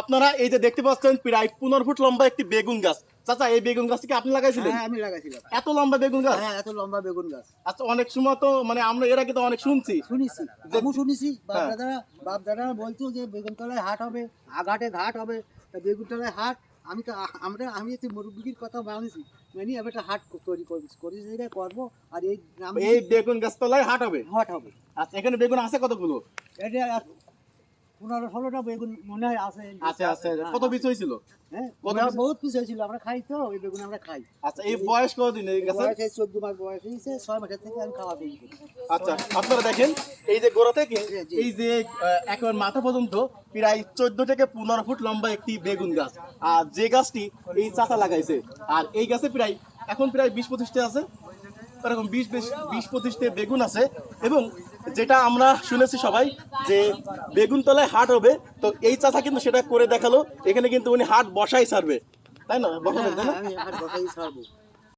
আপনারা এই যে দেখতে পাচ্ছেন প্রায় পনেরো ফুট লম্বা একটি বেগুন গাছ। চাচা এই বেগুন গাছটি কি আপনি লাগাইছিলেন? হ্যাঁ আমি লাগাইছিলাম। এত লম্বা বেগুন গাছ? হ্যাঁ এত লম্বা বেগুন গাছ। আচ্ছা অনেক সময় তো মানে আমরা এর আগে তো অনেক শুনছি। শুনেছি। আমি শুনেছি। বাপ হ্যাঁ। দাদারা বাপ দাদারা বলতো যে বেগুন তলায় হাট হবে আঘাটে ঘাট হবে। বেগুন তলায় হাট আমি তো আমরা আমি একটু মুরব্বীর কথা মানেছি। মানে আমি একটা হাট তৈরি করি করি সেটা করব আর এই এই বেগুন গাছ তলায় হাট হবে? হাট হবে। আচ্ছা এখানে বেগুন আছে কতগুলো? এটা পনেরো ষোলোটা বেগুন মনে হয় আছে। আছে আছে। কত বীজ হয়েছিল? হ্যাঁ কত বহুত পিস হয়েছিল। আমরা খাই তো ওই বেগুন আমরা খাই। আচ্ছা এই বয়স কতদিন এই গাছের? বয়স চোদ্দ মাস বয়স হয়েছে ছয় মাসের থেকে আমি খাওয়া দিই আচ্ছা আপনারা দেখেন এই যে গোড়া থেকে। এই যে মাথা পর্যন্ত প্রায় চোদ্দ থেকে পনেরো ফুট লম্বা একটি বেগুন গাছ। আর যে গাছটি এই চাচা লাগাইছে আর এই গাছে প্রায় এখন প্রায় বিশ পঁচিশটা আছে। এরকম বিশ বিশ পঁচিশটি বেগুন আছে। এবং যেটা আমরা শুনেছি সবাই যে বেগুন তলায় হাট হবে, তো এই চাষা কিন্তু সেটা করে দেখাল। এখানে কিন্তু উনি হাট বসাই ছাড়বে। তাই না? তাই না?